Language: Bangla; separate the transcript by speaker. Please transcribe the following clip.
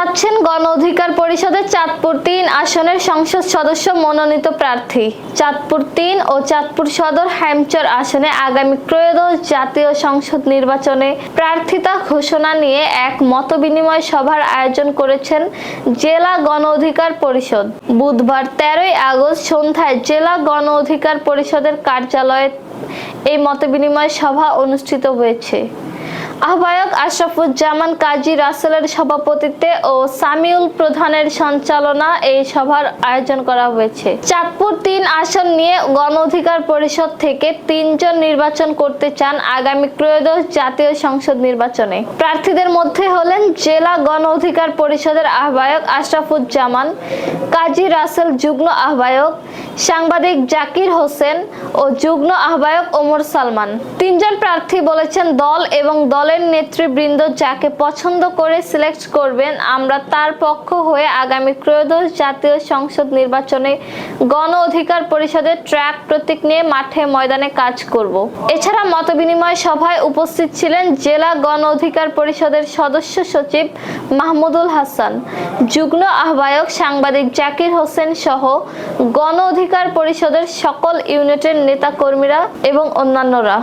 Speaker 1: চাচ্ছেন গণ অধিকার পরিষদের চাঁদপুর তিন আসনের সংসদ সদস্য মনোনীত প্রার্থী। চাঁদপুর তিন ও চাঁদপুর সদর হ্যামচর আসনে আগামী ত্রয়োদশ জাতীয় সংসদ নির্বাচনে প্রার্থিতা ঘোষণা নিয়ে এক মতবিনিময় সভার আয়োজন করেছেন জেলা গণ অধিকার পরিষদ। বুধবার তেরোই আগস্ট সন্ধ্যায় জেলা গণ অধিকার পরিষদের কার্যালয়ে এই মতবিনিময় সভা অনুষ্ঠিত হয়েছে। আহ্বায়ক আশরাফুজ্জামান কাজী রাসেলের সভাপতিত্বে ও সামিউল প্রধানের সঞ্চালনা এই সভার আয়োজন করা হয়েছে। চাঁদপুর তিন আসন নিয়ে গণ অধিকার পরিষদ থেকে তিনজন নির্বাচন করতে চান আগামী ত্রয়োদশ জাতীয় সংসদ নির্বাচনে। প্রার্থীদের মধ্যে হলেন জেলা গণ অধিকার পরিষদের আহ্বায়ক আশরাফুজ্জামান, কাজী রাসেল যুগ্ম আহ্বায়ক সাংবাদিক জাকির হোসেন ও যুগ্ম আহ্বায়ক ওমর সালমান। তিনজন প্রার্থী বলেছেন দল এবং দলের নেতৃবৃন্দ যাকে পছন্দ করে সিলেক্ট করবেন, আমরা তার পক্ষ হয়ে আগামী ত্রয়োদশ জাতীয় সংসদ নির্বাচনে গণ অধিকার পরিষদের ট্র্যাক প্রতীক নিয়ে মাঠে ময়দানে কাজ করব। এছাড়া মতবিনিময় সভায় উপস্থিত ছিলেন জেলা গণ অধিকার পরিষদের সদস্য সচিব মাহমুদুল হাসান। যুগ্ম আহ্বায়ক সাংবাদিক জাকির হোসেন সহ গণ অধিকার পরিষদের সকল ইউনিটের নেতাকর্মীরা এবং অন্যান্যরা।